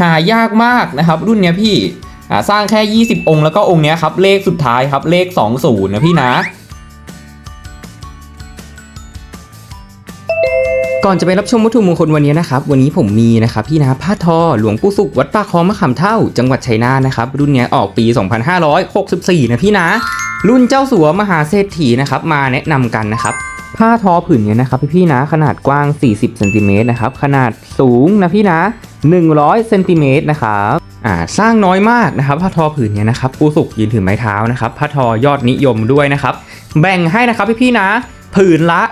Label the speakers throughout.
Speaker 1: หายากมากนะครับ รุ่นเนี้ยพี่สร้างแค่ 20 องค์แล้วก็องค์เนี้ยครับเลขสุดท้ายครับเลข 20 นะพี่นะก่อนจะไปรับชมวัตถุมงคลวันนี้นะครับ วันนี้ผมมีนะครับพี่นะผ้าทอหลวงปู่สุขวัดป่าคลองมะขามเท่า จังหวัดชัยนาทนะครับ รุ่นเนี้ยออกปี 2564 นะพี่นะ รุ่นเจ้าสัวมหาเศรษฐีนะครับ มาแนะนำกันนะครับ ผ้าทอผืนเนี้ยนะครับพี่ๆนะขนาดกว้าง 40เซนติเมตรนะครับขนาดสูงนะพี่นะ100เซนติเมตรนะครับอ่าสร้างน้อยมากนะครับผ้าทอผืนเนี้ยนะครับปูสุกยืนถือไม้เท้านะครับผ้าทอยอดนิยมด้วยนะครับแบ่งให้นะครับพี่ๆนะผืนละ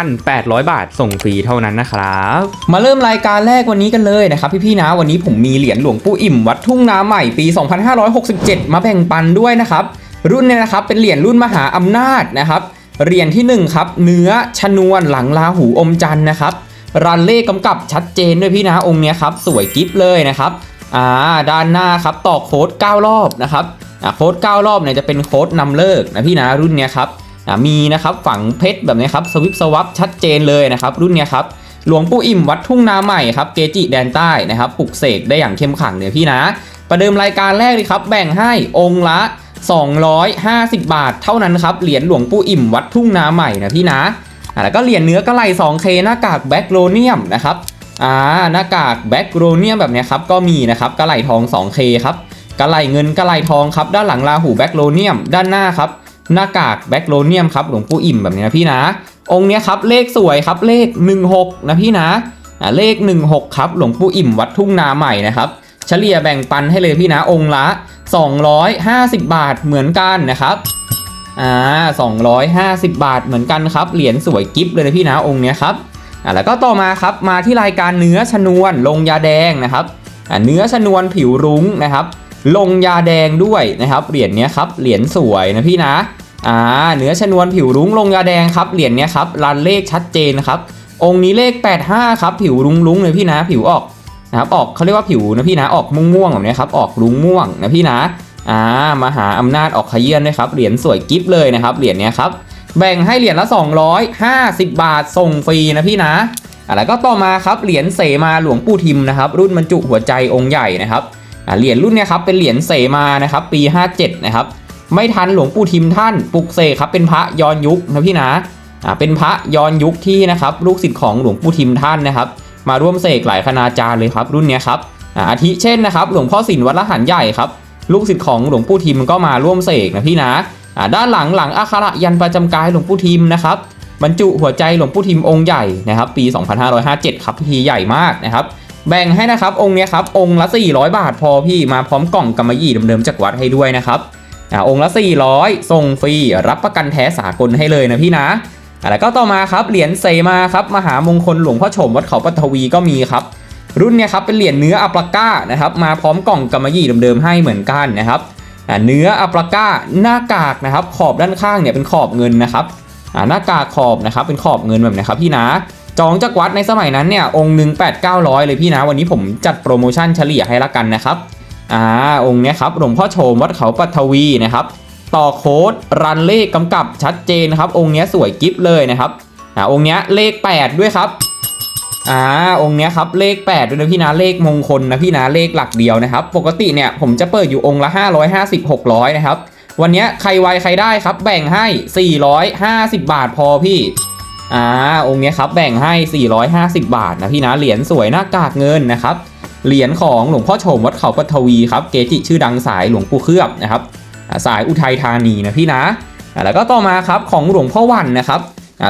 Speaker 1: 1,800 บาทส่งฟรีเท่านั้นนะครับ มาเริ่มรายการแรกวันนี้กันเลยนะครับพี่ๆนะ วันนี้ผมมีเหรียญหลวงปู่อิ่มวัดทุ่งน้ำใหม่ปี 2567 มาแบ่งปันด้วยนะครับ รุ่นเนี่ยนะครับเป็นเหรียญรุ่นมหาอำนาจนะครับ เหรียญที่ 1 ครับ เนื้อชนวนหลังลาหูอมจันนะครับรันเลขกำกับชัดเจนด้วยพี่นะองค์เนี้ยครับ สวยกิฟเลยนะครับอ่าด้านหน้าครับต่อโค้ด 9 รอบนะครับอ่าโค้ด 9 รอบเนี่ยจะเป็นโค้ดนำเลิกนะพี่นะรุ่นเนี้ยครับอ่ามีนะครับฝังเพชรแบบนี้ครับสวิปสวับชัดเจนเลยนะครับ รุ่นเนี้ยครับหลวงปู่อิ่มวัดทุ่งนาใหม่ครับเกจิแดนใต้นะครับปลุกเสกได้อย่างเข้มขังเนี่ยพี่นะ ประเดิมรายการแรกเลยครับ แบ่งให้องค์ละ 250 บาทเท่านั้นครับ เหรียญหลวงปู่อิ่มวัดทุ่งนาใหม่นะพี่นะอ่าแล้วก็เหรียญเนื้อกระไหล 2K หน้ากากแบ็กโลเนียมนะครับอ่าหน้ากากแบ็กโลเนียมแบบนี้ครับก็มีนะครับกระไหลทอง 2K ครับกระไหลเงินกระไหลทองครับด้านหลังราหูแบ็กโลเนียมด้านหน้าครับหน้ากากแบ็กโลเนียมครับหลวงปู่อิ่มแบบนี้นะพี่นะ องค์นี้ครับเลขสวยครับเลข 16 นะพี่นะอ่าเลข 16 ครับหลวงปู่อิ่มวัดทุ่งนาใหม่นะครับเฉลี่ยแบ่งปันให้เลยพี่นะองค์ละ 250 บาทเหมือนกันนะครับอ่า250 บาทเหมือนกันครับ เหรียญสวยกิฟเลยนะพี่นะองค์เนี้ยครับอ่าแล้วก็ต่อมาครับมาที่รายการเนื้อชนวนลงยาแดงนะครับอ่าเนื้อชนวนผิวรุ้งนะครับ ลงยาแดงด้วยนะครับ เหรียญเนี้ยครับเหรียญสวยนะพี่นะอ่าเนื้อชนวนผิวรุ้งลงยาแดงครับเหรียญเนี้ยครับรันเลขชัดเจนนะครับองค์นี้เลข 85 ครับ ผิวรุ้งรุ้งๆเลยพี่นะ ผิวออก นะครับออกเขาเรียกว่าผิวนะพี่นะออกม่วงๆแบบนี้ครับออกรุ้งม่วงนะพี่นะอ่ามหาอำนาจออกขยี้นด้วยครับเหรียญสวยกิฟเลยนะครับเหรียญเนี้ยครับแบ่งให้เหรียญละ 250 บาทส่งฟรีนะพี่นะอะแล้วก็ต่อมาครับเหรียญเสมาหลวงปู่ทิมนะครับรุ่นบรรจุหัวใจองค์ใหญ่นะครับเหรียญรุ่นเนี้ยครับเป็นเหรียญเสมานะครับปี 57 นะครับไม่ทันหลวงปู่ทิมท่านปลุกเสกครับเป็นพระย้อนยุคนะพี่นะอะเป็นพระย้อนยุคที่นะครับลูกศิษย์ของหลวงปู่ทิมท่านนะครับ มาร่วมเสกหลายคณาจารย์เลยครับรุ่นนี้ครับอาทิเช่นนะครับหลวงพ่อสินวัดละหันใหญ่ครับลูกศิษย์ของหลวงปู่ทิมก็มาร่วมเสกนะพี่นะด้านหลังหลังอัคระยันประจำกายหลวงปู่ทิมนะครับบรรจุหัวใจหลวงปู่ทิมองค์ใหญ่นะครับปี 2557 ครับพิธีใหญ่มากนะครับแบ่งให้นะครับองค์นี้ครับองค์ละ 400 บาทพอพี่มาพร้อมกล่องกำมะหยี่เดิมๆจากวัดให้ด้วยนะครับอองค์ละ 400 ส่งฟรีรับประกันแท้สากลให้เลยนะพี่นะ แล้วก็ต่อมาครับเหรียญเซมาครับมหามงคลหลวงพ่อโฉมวัดเขาปัทวีก็มีครับ รุ่นเนี้ยครับเป็นเหรียญเนื้ออัปลาก้านะครับมาพร้อมกล่องกำมะหยี่เดิมๆให้เหมือนกันนะครับเนื้ออัปลาก้าหน้ากากนะครับขอบด้านข้างเนี่ยเป็นขอบเงินนะครับหน้ากากขอบนะครับเป็นขอบเงินแบบนี้ครับพี่นะจองจากวัดในสมัยนั้นเนี่ยองค์หนึ่งแปดเก้าร้อยเลยพี่นะวันนี้ผมจัดโปรโมชั่นเฉลี่ยให้ละกันนะครับอ่าองค์เนี้ยครับหลวงพ่อโฉมวัดเขาปัทวีนะครับ ต่อโค้ดรันเลขกำกับชัดเจนนะครับ องค์เนี้ยสวยกิฟเลยนะครับอ่าองค์เนี้ยเลข 8 ด้วยครับอ่าองค์เนี้ยครับเลข 8 ด้วยนะพี่นะเลขมงคลนะพี่นะเลขหลักเดียวนะครับ ปกติเนี่ยผมจะเปิดอยู่องค์ละ 550 600 นะครับ วันเนี้ยใครไวใครได้ครับแบ่งให้ 450 บาทพอพี่อ่าองค์เนี้ยครับแบ่งให้ 450 บาทนะพี่นะเหรียญสวยหน้ากากเงินนะครับเหรียญของหลวงพ่อโฉมวัดเขาปทวีครับเกจิชื่อดังสายหลวงปู่เคลือบนะครับ สายอุทัยธานีนะพี่นะแล้วก็ต่อมาครับของหลวงพ่อวันนะครับ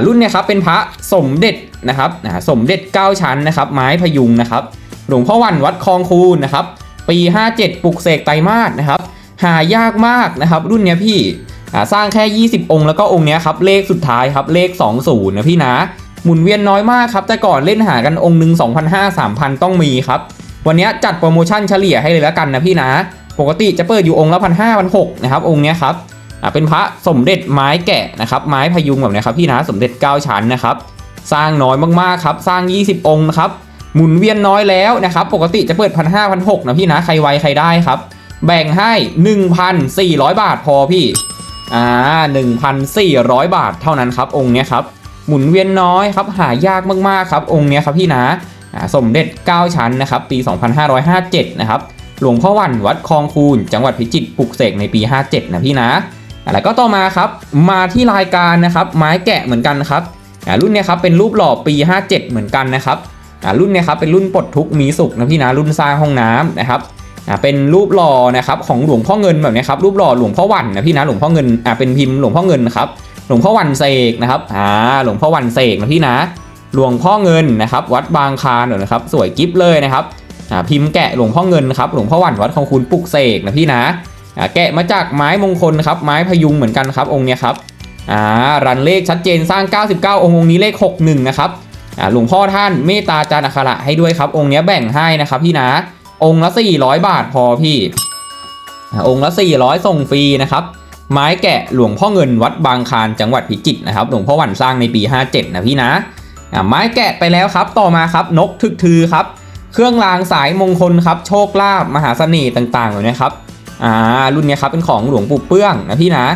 Speaker 1: รุ่นเนี่ยครับเป็นพระสมเด็จนะครับสมเด็จ 9 ชั้นนะครับไม้พยุงนะครับหลวงพ่อวันวัดคลองคูนนะครับปี 57 ปลุกเสกไตรมาสนะครับหายากมากนะครับรุ่นเนี้ยพี่สร้างแค่ 20 องค์แล้วก็องค์เนี้ยครับเลขสุดท้ายครับเลข 20นะพี่นะหมุนเวียนน้อยมากครับแต่ก่อนเล่นหากันองค์หนึ่ง2,500 3,000 ต้องมีครับวันนี้จัดโปรโมชั่นเฉลี่ยให้เลยแล้วกันนะพี่นะ ปกติจะเปิดอยู่องค์ละพันห้าพันหกนะครับองค์เนี้ยครับอ่าเป็นพระสมเด็จไม้แกะนะครับไม้พยุงแบบนี้ครับพี่นะสมเด็จ 9 ชั้นนะครับสร้างน้อยมากๆครับสร้าง 20 องค์นะครับหมุนเวียนน้อยแล้วนะครับปกติจะเปิดพันห้าพันหกนะพี่นะใครไวใครได้ครับ แบ่งให้ 1,400 บาทพอพี่อ่า1,400 บาทเท่านั้นครับองค์เนี้ยครับหมุนเวียนน้อยครับหายากมากๆครับองค์เนี้ยครับพี่นะสมเด็จ 9 ชั้นนะครับปี 2557 นะครับ หลวงพ่อวันวัดคลองคูนจังหวัดพิจิตรปลุกเสกในปี 57 นะพี่นะแล้วก็ต่อมาครับมาที่รายการนะครับไม้แกะเหมือนกันครับรุ่นเนี้ยครับเป็นรูปหล่อปี 57 เหมือนกันนะครับรุ่นเนี้ยครับเป็นรุ่นปลดทุกมีสุขนะพี่นะรุ่นสร้างห้องน้ำนะครับเป็นรูปหล่อนะครับของหลวงพ่อเงินแบบเนี้ยครับรูปหล่อหลวงพ่อวันนะพี่นะหลวงพ่อเงินอ่าเป็นพิมพ์หลวงพ่อเงินนะครับหลวงพ่อวันเสกนะครับอ่าหลวงพ่อวันเสกนะพี่นะหลวงพ่อเงินนะครับวัดบางคานนะครับสวยกิฟเลยนะครับ อ่าพิมพ์แกะหลวงพ่อเงินครับหลวงพ่อวันวัดของคุณปลุกเสกนะพี่นะอ่าแกะมาจากไม้มงคลครับไม้พยุงเหมือนกันครับองค์เนี้ยครับอ่ารันเลขชัดเจนสร้าง 99 องค์องค์นี้เลข 61 นะครับอ่าหลวงพ่อท่านเมตตาจารย์อัคระให้ด้วยครับ องค์เนี้ยแบ่งให้นะครับพี่นะ องค์ละ 400 บาทพอพี่องค์ละ 400 ส่งฟรีนะครับ ไม้แกะหลวงพ่อเงินวัดบางคานจังหวัดพิจิตรนะครับ หลวงพ่อหวันสร้างในปี 57 นะพี่นะอะไม้แกะไปแล้วครับ ต่อมาครับนกทึกทือครับ เครื่องรางสายมงคลครับ โชคลาภมหาเสน่ห์ต่างๆเลยนะครับอ่ารุ่นเนี้ยครับเป็นของหลวงปู่เปื้องนะพี่นะ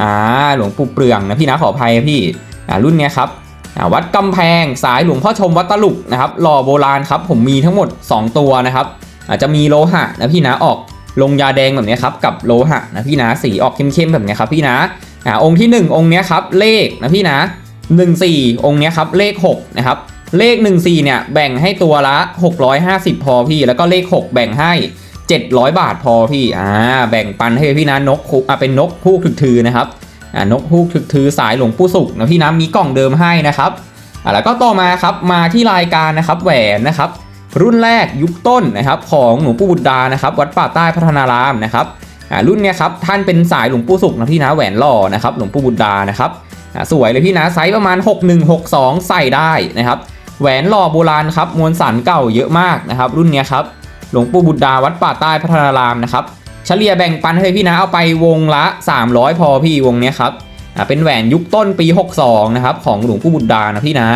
Speaker 1: อ่าหลวงปู่เปลืองนะพี่นะขออภัยพี่อ่ารุ่นเนี้ยครับอ่าวัดกำแพงสายหลวงพ่อชมวัดตลุกนะครับหล่อโบราณครับผมมีทั้งหมด 2 ตัวนะครับอาจจะมีโลหะนะพี่นะออกลงยาแดงแบบนี้ครับกับโลหะนะพี่นะสีออกเข้มๆแบบนี้ครับพี่นะอ่าองค์ที่ 1 องค์เนี้ยครับเลขนะพี่นะ14 องค์เนี้ยครับเลข6นะครับ เลข 14 เนี่ย แบ่งให้ตัวละ 650 พอพี่ แล้วก็เลข 6 แบ่งให้ 700 บาทพอพี่ อ่า แบ่งปันให้พี่นะนกคุกอ่าเป็นนกพูกถึกถือนะครับ อ่านกพูกถึกถือสายหลวงปู่สุขนะพี่นะมีกล่องเดิมให้นะครับ อ่าแล้วก็ต่อมาครับมาที่รายการนะครับแหวนนะครับ รุ่นแรกยุคต้นนะครับของหลวงปู่บุตรดานะครับ วัดป่าใต้พัฒนารามนะครับ อ่ารุ่นเนี้ยครับท่านเป็นสายหลวงปู่สุขนะพี่นะแหวนหล่อนะครับหลวงปู่บุตรดานะครับ อ่าสวยเลยพี่นะไซส์ประมาณ 6162 ใส่ได้นะครับ แหวนหล่อโบราณครับมวลสารเก่าเยอะมากนะครับ รุ่นนี้ครับหลวงปู่บุตรดาวัดป่าใต้พัฒนารามนะครับเฉลี่ยแบ่งปันให้พี่นะเอาไปวงละ 300 พอพี่วงนี้ครับเป็นแหวนยุคต้นปี 62 นะครับของหลวงปู่บุตรดานะพี่นะ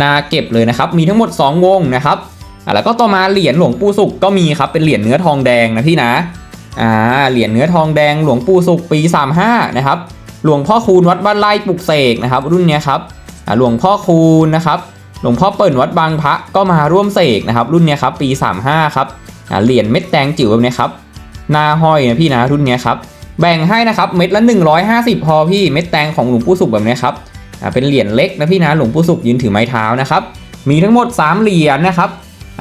Speaker 1: นาเก็บเลยนะครับ มีทั้งหมด 2 วงนะครับแล้วก็ต่อมาเหรียญหลวงปู่สุขก็มีครับเป็นเหรียญเนื้อทองแดงนะพี่นะอ่าเหรียญเนื้อทองแดงหลวงปู่สุขปี 35 นะครับหลวงพ่อคูณวัดบ้านไร่ปลุกเสกนะครับรุ่นนี้ครับหลวงพ่อคูณนะครับ หลวงพ่อเปิ่นวัดบางพระก็มาร่วมเสกนะครับ รุ่นเนี้ยครับปี 35 ครับเหรียญเม็ดแดงจิ๋วแบบนี้ครับหน้าห้อยนะพี่นะรุ่นเนี้ยครับแบ่งให้นะครับเม็ดละ 150 พอพี่เม็ดแดงของหลวงปู่สุขแบบนี้ครับเป็นเหรียญเล็กนะพี่นะหลวงปู่สุขยืนถือไม้เท้านะครับมีทั้งหมด 3 เหรียญนะครับ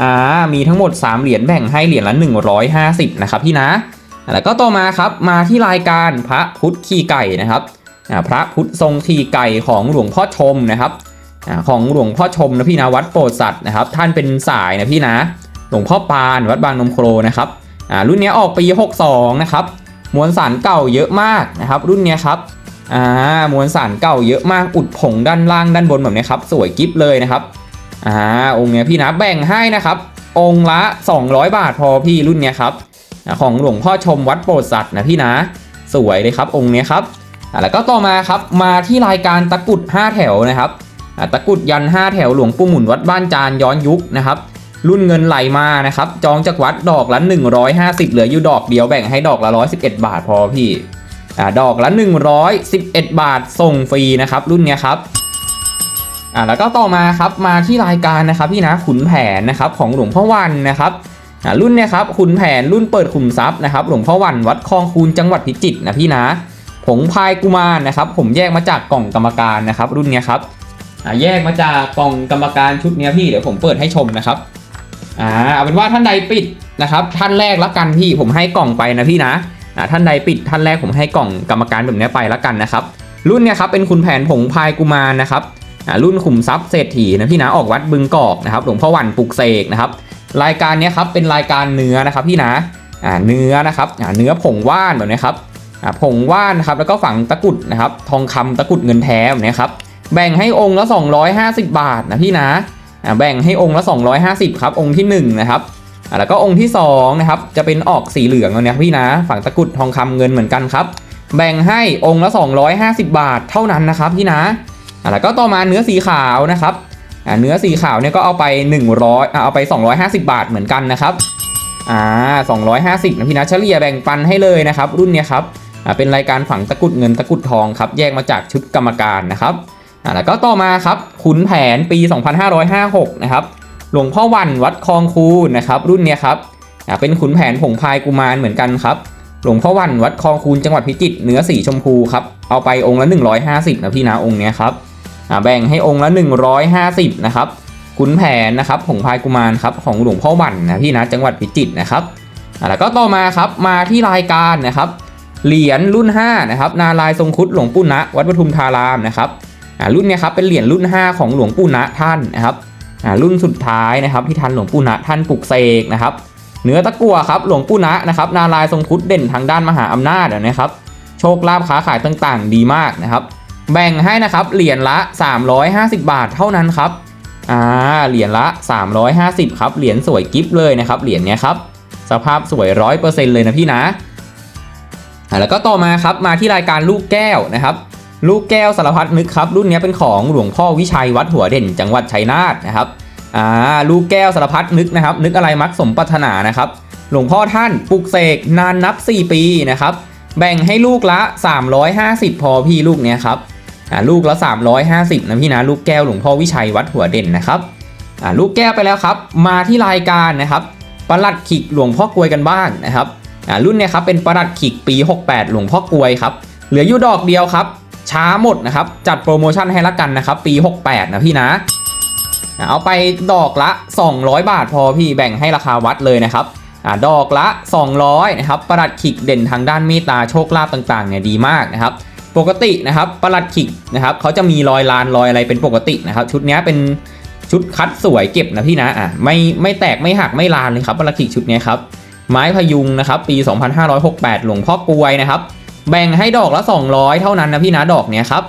Speaker 1: อ่ามีทั้งหมด 3 เหรียญแบ่งให้เหรียญละ 150 นะครับพี่นะแล้วก็ต่อมาครับมาที่รายการพระพุทธขี่ไก่นะครับพระพุทธทรงขี่ไก่ของหลวงพ่อชมนะครับ ของหลวงพ่อชมนะพี่นะวัดโปรดสัตว์นะครับ ท่านเป็นสายนะพี่นะ หลวงพ่อปานวัดบางนมโครนะครับอ่ารุ่นนี้ออกปี 62 นะครับ มวลสารเก่าเยอะมากนะครับ รุ่นนี้ครับอ่ามวลสารเก่าเยอะมากอุดผงด้านล่างด้านบนแบบนี้ครับ สวยกิฟเลยนะครับอ่าองค์เนี้ยพี่นะแบ่งให้นะครับ องค์ละ 200 บาทพอพี่รุ่นเนี้ยครับของหลวงพ่อชมวัดโปรดสัตว์นะพี่นะ สวยเลยครับองค์เนี้ยครับอ่าแล้วก็ต่อมาครับมาที่รายการตะกุด 5 แถวนะครับ ตะกุดยัน 5 แถวหลวงปู่หมุนวัดบ้านจานย้อนยุคนะครับ รุ่นเงินไหลมานะครับ จองจากวัดดอกละ 150 เหลืออยู่ดอกเดียวแบ่งให้ดอกละ 111 บาทพอพี่อ่าดอกละ 111 บาทส่งฟรีนะครับ รุ่นเนี้ยครับอ่าแล้วก็ต่อมาครับมาที่รายการนะครับพี่นะขุนแผนนะครับของหลวงพ่อวันนะครับอ่ารุ่นเนี่ยครับขุนแผนรุ่นเปิดขุมทรัพย์นะครับหลวงพ่อวันวัดคลองคูนจังหวัดพิจิตรนะพี่นะผงพายกุมารนะครับ ผมแยกมาจากกล่องกรรมการนะครับ รุ่นเนี้ยครับ แยกมาจากกล่องกรรมการชุดเนี้ยพี่เดี๋ยวผมเปิดให้ชมนะครับอ่าเอาเป็นว่าท่านใดปิดนะครับท่านแรกละกันพี่ผมให้กล่องไปนะพี่นะอ่าท่านใดปิดท่านแรกผมให้กล่องกรรมการแบบเนี้ยไปละกันนะครับรุ่นเนี้ยครับเป็นขุนแผนผงพายกุมารนะครับอ่ารุ่นขุมทรัพย์เศรษฐีนะพี่นะออกวัดบึงกอกนะครับหลวงพ่อวันปลุกเสกนะครับรายการเนี้ยครับเป็นรายการเนื้อนะครับพี่นะอ่าเนื้อนะครับอ่าเนื้อผงว่านแบบนี้ครับอ่าผงว่านครับแล้วก็ฝังตะกุดนะครับทองคำตะกุดเงินแท้แบบนี้ครับ แบ่งให้องค์ละ 250 บาทนะพี่นะอ่าแบ่งให้องค์ละ 250 ครับ องค์ที่ 1 นะครับอ่าแล้วก็องค์ที่2นะครับจะเป็นออกสีเหลืองแบบนี้ครับพี่นะฝังตะกุดทองคำเงินเหมือนกันครับ แบ่งให้องค์ละ 250 บาทเท่านั้นนะครับพี่นะอะแล้วก็ต่อมาเนื้อสีขาวนะครับอ่าเนื้อสีขาวเนี่ยก็เอาไป 100อ่าเอาไป 250 บาทเหมือนกันนะครับอ่า250นะพี่นะเฉลี่ยแบ่งปันให้เลยนะครับ รุ่นเนี้ยครับอ่าเป็นรายการฝังตะกุดเงินตะกุดทองครับ แยกมาจากชุดกรรมการนะครับ อ่าแล้วก็ต่อมาครับขุนแผนปี 2556 นะครับ หลวงพ่อวันวัดคลองคูนะครับ รุ่นเนี้ยครับอ่าเป็นขุนแผนผงพายกุมารเหมือนกันครับ หลวงพ่อวันวัดคลองคูนจังหวัดพิจิตรเนื้อสีชมพูครับ เอาไปองค์ละ 150 นะพี่นะองค์เนี้ยครับอ่าแบ่งให้องค์ละ 150 นะครับขุนแผนนะครับผงพายกุมารครับของหลวงพ่อวันนะพี่นะจังหวัดพิจิตรนะครับแล้วก็ต่อมาครับมาที่รายการนะครับ เหรียญรุ่น5นะครับนาลายทรงคุดหลวงปู่ณะวัดปทุมธารามนะครับ รุ่นเนี้ยครับเป็นเหรียญรุ่น 5 ของหลวงปู่ณท่านนะครับอ่ารุ่นสุดท้ายนะครับที่ท่านหลวงปู่ณท่านปลุกเสกนะครับเนื้อตะกั่วครับหลวงปู่ณนะครับนาลายทรงคุดเด่นทางด้านมหาอำนาจนะครับโชคลาภค้าขายต่างๆ ดีมากนะครับแบ่งให้นะครับเหรียญละ 350 บาทเท่านั้นครับอ่าเหรียญละ 350ครับเหรียญสวยกิฟเลยนะครับเหรียญเนี้ยครับสภาพสวยร้อยเปอร์เซ็นต์เลยนะพี่นะอะแล้วก็ต่อมาครับมาที่รายการลูกแก้วนะครับ ลูกแก้วสารพัดนึกครับ รุ่นนี้เป็นของหลวงพ่อวิชัยวัดหัวเด่น จังหวัดชัยนาทนะครับอ่าลูกแก้วสารพัดนึกนะครับ นึกอะไรมักสมปรารถนานะครับ หลวงพ่อท่านปลุกเสกนานนับ 4 ปีนะครับ แบ่งให้ลูกละ 350 พอพี่ลูกเนี้ยครับอ่าลูกละ 350นะพี่นะลูกแก้วหลวงพ่อวิชัยวัดหัวเด่นนะครับอ่าลูกแก้วไปแล้วครับ มาที่รายการนะครับประหลัดขิกหลวงพ่อกวยกันบ้างนะครับอ่ารุ่นเนี้ยครับเป็นประดัดขิกปี 68 หลวงพ่อกวยครับเหลืออยู่ดอกเดียวครับ ช้าหมดนะครับ จัดโปรโมชั่นให้ละกันนะครับ ปี 68 นะพี่นะ เอาไปดอกละ 200 บาทพอพี่แบ่งให้ราคาวัดเลยนะครับอดอกละ 200นะครับประดัดขิกเด่นทางด้านเมตตาโชคลาภต่างๆเนี่ยดีมากนะครับ ปกตินะครับประหลัดขิกนะครับเขาจะมีรอยลานรอยอะไรเป็นปกตินะครับ ชุดนี้เป็นชุดคัดสวยเก็บนะพี่นะอะไม่ไม่แตกไม่หักไม่ลานเลยครับประหลัดขิกชุดนี้ครับไม้พยุงนะครับปี 2568 หลวงพ่อกลวยนะครับ แบ่งให้ดอกละ 200 เท่านั้นนะพี่นะดอกเนี้ยครับ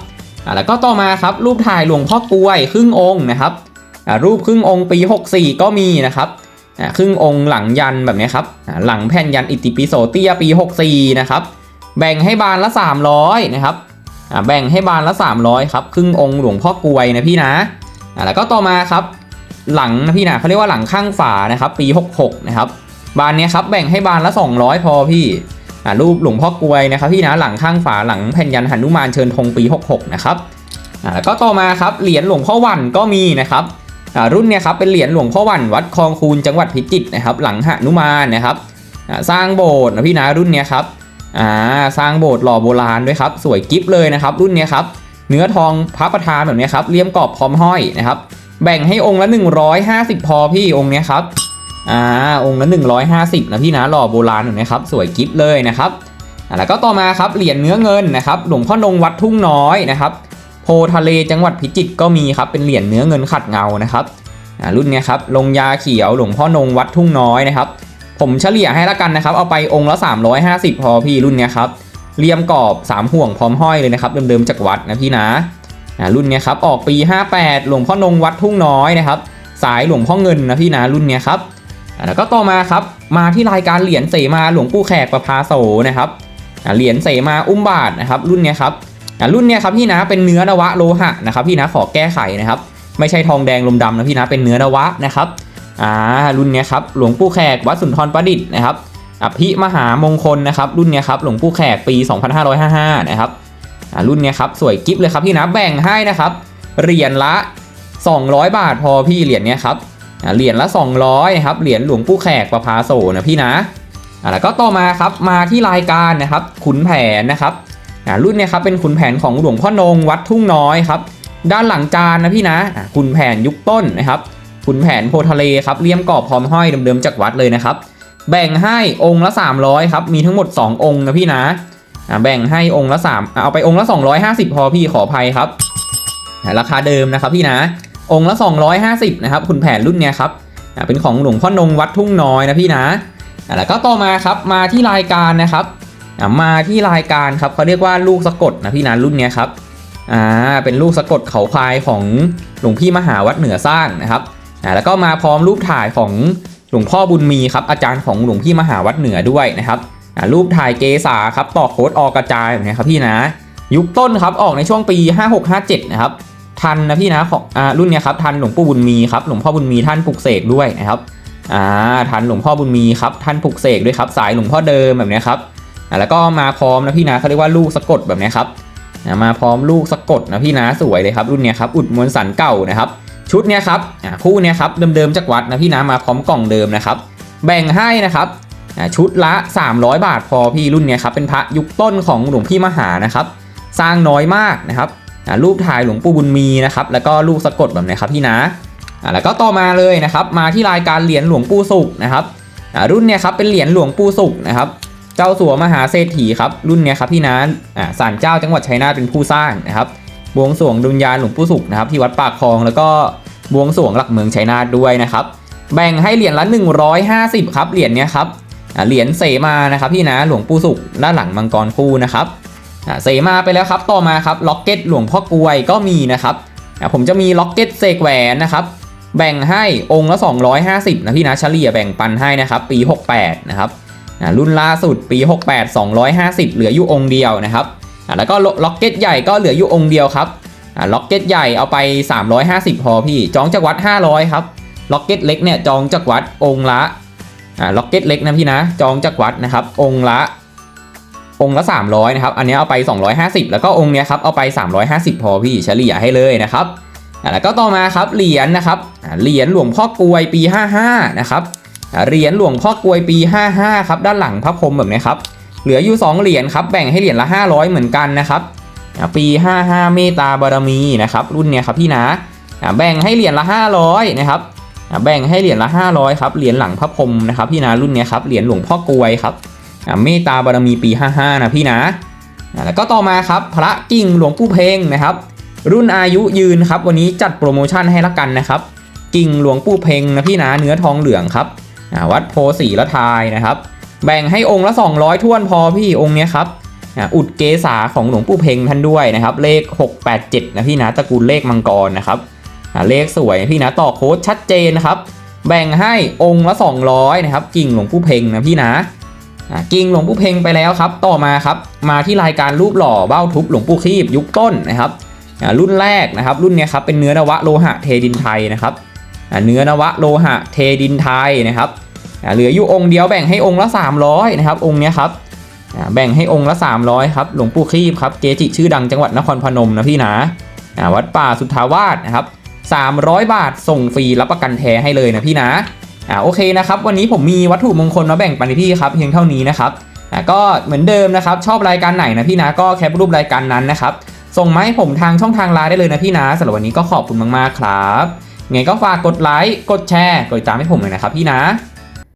Speaker 1: แล้วก็ต่อมาครับรูปถ่ายหลวงพ่อกลวยครึ่งองค์นะครับรูปครึ่งองค์ปี 64 ก็มีนะครับครึ่งองค์หลังยันแบบนี้ครับหลังแผ่นยันอิติปิโสเตียปี 64 นะครับแบ่งให้บานละ 300 นะครับแบ่งให้บานละ 300 ครับครึ่งองค์หลวงพ่อกลวยนะพี่นะแล้วก็ต่อมาครับหลังนะพี่นะเขาเรียกว่าหลังข้างฝานะครับปี 66 นะครับบานเนี้ยครับแบ่งให้บานละ 200 พอพี่ รูปหลวงพ่อกลวยนะครับพี่นะหลังข้างฝาหลังแผ่นยันหนุมานเชิญธงปี 66 นะครับอ่าแล้วก็ต่อมาครับเหรียญหลวงพ่อวันก็มีนะครับอ่ารุ่นเนี้ยครับเป็นเหรียญหลวงพ่อวันวัดคลองคูนจังหวัดพิจิตรนะครับหลังหนุมานนะครับอ่าสร้างโบสถ์นะพี่นะรุ่นเนี้ยครับอ่าสร้างโบสถ์หล่อโบราณด้วยครับสวยกิฟเลยนะครับรุ่นเนี้ยครับเนื้อทองพระประธานแบบเนี้ยครับเลี่ยมกรอบพร้อมห้อยนะครับแบ่งให้องค์ละ 150 พอพี่องค์เนี้ยครับ อ่าองค์ละ150 นะพี่นะหล่อโบราณอยู่นะครับ สวยกิฟเลยนะครับแล้วก็ต่อมาครับเหรียญเนื้อเงินนะครับหลวงพ่อนงวัดทุ่งน้อยนะครับโพทะเลจังหวัดพิจิตรก็มีครับเป็นเหรียญเนื้อเงินขัดเงานะครับรุ่นนี้ครับลงยาเขียวหลวงพ่อนงวัดทุ่งน้อยนะครับผมเฉลี่ยให้ละกันนะครับเอาไปองค์ละ 350 พอพี่รุ่นนี้ครับเลี่ยมกรอบ 3 ห่วงพร้อมห้อยเลยนะครับเดิมๆจากวัดนะพี่นะรุ่นนี้ครับออกปี 58 หลวงพ่อนงวัดทุ่งน้อยนะครับสายหลวงพ่อเงินนะพี่นะรุ่นนี้ครับ แล้วก็ต่อมาครับมาที่รายการเหรียญเสมาหลวงปู่แขกประภาโสนะครับเหรียญเสมาอุ้มบาทนะครับรุ่นเนี้ยครับรุ่นเนี้ยครับพี่นะเป็นเนื้อนวะโลหะนะครับพี่นะขอแก้ไขนะครับไม่ใช่ทองแดงลมดำนะพี่นะเป็นเนื้อนวะนะครับอ่ารุ่นเนี้ยครับหลวงปู่แขกวัดสุนทรประดิษฐ์นะครับอภิมหามงคลนะครับรุ่นเนี้ยครับหลวงปู่แขกปี 2555 นะครับอ่ารุ่นเนี้ยครับสวยกิฟเลยครับพี่นะแบ่งให้นะครับเหรียญละ 200 บาทพอพี่เหรียญเนี้ยครับ เหรียญละ 200ครับเหรียญหลวงปู่แขกประภาโสนะพี่นะแล้วก็ต่อมาครับมาที่รายการนะครับขุนแผนนะครับรุ่นเนี้ยครับเป็นขุนแผนของหลวงพ่อนงวัดทุ่งน้อยครับด้านหลังจานนะพี่นะขุนแผนยุคต้นนะครับขุนแผนโพทะเลครับเลี่ยมกรอบพร้อมห้อยเดิมๆจากวัดเลยนะครับแบ่งให้องค์ละ 300ครับมีทั้งหมด 2 องค์นะพี่นะแบ่งให้องค์ละ3เอาไปองค์ละ 250 พอพี่ขออภัยครับราคาเดิมนะครับพี่นะ องค์ละ 250 นะครับคุณแผนรุ่นเนี้ยครับอ่าเป็นของหลวงพ่อนงวัดทุ่งน้อยนะพี่นะอ่าแล้วก็ต่อมาครับมาที่รายการนะครับอ่ามาที่รายการครับเขาเรียกว่าลูกสะกดนะพี่นะรุ่นเนี้ยครับอ่าเป็นลูกสะกดเขาควายของหลวงพี่มหาวัดเหนือสร้างนะครับอ่าแล้วก็มาพร้อมรูปถ่ายของหลวงพ่อบุญมีครับอาจารย์ของหลวงพี่มหาวัดเหนือด้วยนะครับอ่ารูปถ่ายเกษาครับต่อโค้ดออกกระจายแบบนี้ครับพี่นะ ยุคต้นครับออกในช่วงปี 5657 นะครับ ทันนะพี่นะของอ่ารุ่นเนี้ยครับทันหลวงปู่บุญมีครับหลวงพ่อบุญมีท่านปลุกเสกด้วยนะครับอ่าทันหลวงพ่อบุญมีครับท่านปลุกเสกด้วยครับสายหลวงพ่อเดิมแบบนี้ครับอ่าแล้วก็มาพร้อมนะพี่นะเขาเรียกว่าลูกสะกดแบบนี้ครับอ่ามาพร้อมลูกสะกดนะพี่นะสวยเลยครับรุ่นเนี้ยครับอุดมวลสันเก่านะครับชุดเนี้ยครับอ่าคู่เนี้ยครับเดิมๆจากวัดนะพี่นะมาพร้อมกล่องเดิมนะครับแบ่งให้นะครับชุดละ 300 บาทพอพี่รุ่นเนี้ยครับเป็นพระยุคต้นของหลวงพี่มหานะครับ สร้างน้อยมากนะครับ รูปถ่ายหลวงปู่บุญมีนะครับแล้วก็รูปสะกดแบบนี้ครับพี่นะอ่าแล้วก็ต่อมาเลยนะครับมาที่รายการเหรียญหลวงปู่สุขนะครับรุ่นเนี้ยครับเป็นเหรียญหลวงปู่สุขนะครับเจ้าสัวมหาเศรษฐีครับรุ่นเนี้ยครับพี่นะอ่าศาลเจ้าจังหวัดชัยนาทเป็นผู้สร้างนะครับบวงสรวงดุลยาหลวงปู่สุขนะครับที่วัดปากคลองแล้วก็บวงสรวงหลักเมืองชัยนาทด้วยนะครับแบ่งให้เหรียญละ 150 ครับเหรียญเนี้ยครับเหรียญเสมานะครับพี่นะหลวงปู่สุขด้านหลังมังกรคู่นะครับ เสมาไปแล้วครับ ต่อมาครับล็อกเก็ตหลวงพ่อกลวยก็มีนะครับผมจะมีล็อกเก็ตเสกแหวนนะครับแบ่งให้องค์ละ 250 นะพี่นะเฉลี่ยแบ่งปันให้นะครับ ปี 68 นะครับรุ่นล่าสุดปี 68 250 เหลืออยู่องค์เดียวนะครับแล้วก็ล็อกเก็ตใหญ่ก็เหลืออยู่องค์เดียวครับล็อกเก็ตใหญ่เอาไป 350 พอพี่ จองจากวัด 500 ครับล็อกเก็ตเล็กเนี่ยจองจากวัดองค์ละล็อกเก็ตเล็กนะพี่นะ จองจากวัดนะครับ องค์ละ องค์ละ 300นะครับ อันนี้เอาไป 250 แล้วก็องค์เนี้ยครับเอาไป 350 พอพี่เฉลี่ยให้เลยนะครับแล้วก็ต่อมาครับเหรียญนะครับเหรียญหลวงพ่อกลวยปี 55 นะครับเหรียญหลวงพ่อกลวยปี 55 ครับด้านหลังพระพรหมแบบนี้ครับเหลืออยู่ 2 เหรียญครับแบ่งให้เหรียญละ 500 เหมือนกันนะครับปี 55 เมตตาบารมีนะครับรุ่นเนี้ยครับพี่นะแบ่งให้เหรียญละ 500 นะครับแบ่งให้เหรียญละ 500 ครับเหรียญหลังพระพรหมนะครับพี่นะรุ่นเนี้ยครับเหรียญหลวงพ่อกลวยครับ เมตตาบารมีปี 55 นะพี่นะอะแล้วก็ต่อมาครับพระกิ่งหลวงปู่เพ่งนะครับ รุ่นอายุยืนครับ วันนี้จัดโปรโมชั่นให้ละกันนะครับ กิ่งหลวงปู่เพ่งนะพี่นะเนื้อทองเหลืองครับอะวัดโพสีละทายนะครับ แบ่งให้องค์ละ 200ท้วนพอพี่องค์เนี้ยครับอะอุดเกษาของหลวงปู่เพ่งท่านด้วยนะครับ เลข 687 นะพี่นะตระกูลเลขมังกรนะครับอะเลขสวยพี่นะต่อโค้ดชัดเจนนะครับ แบ่งให้องค์ละ 200 นะครับ กิ่งหลวงปู่เพ่งนะพี่นะ กิ่งหลวงปู่เพ่งไปแล้วครับ ต่อมาครับมาที่รายการรูปหล่อเบ้าทุบหลวงปู่คีบยุคต้นนะครับอะรุ่นแรกนะครับรุ่นนี้ครับเป็นเนื้อนวะโลหะเทดินไทยนะครับอะเนื้อนวะโลหะเทดินไทยนะครับอ่าเหลืออยู่องค์เดียวแบ่งให้องค์ละ 300นะครับองค์นี้ครับอ่าแบ่งให้องค์ละ 300ครับหลวงปู่คีบครับเกจิชื่อดังจังหวัดนครพนมนะพี่นะอ่าวัดป่าสุทธาวาสนะครับ300 บาทส่งฟรีรับประกันแท้ให้เลยนะพี่นะ อ่าโอเคนะครับวันนี้ผมมีวัตถุมงคลมาแบ่งปันพี่ครับเพียงเท่านี้นะครับอ่าก็เหมือนเดิมนะครับชอบรายการไหนนะพี่นะก็แคปรูปรายการนั้นนะครับส่งมาให้ผมทางช่องทางไลน์ได้เลยนะพี่นะสำหรับวันนี้ก็ขอบคุณมากๆครับไงก็ฝากกดไลค์กดแชร์กดติดตามให้ผมเลยนะครับพี่นะ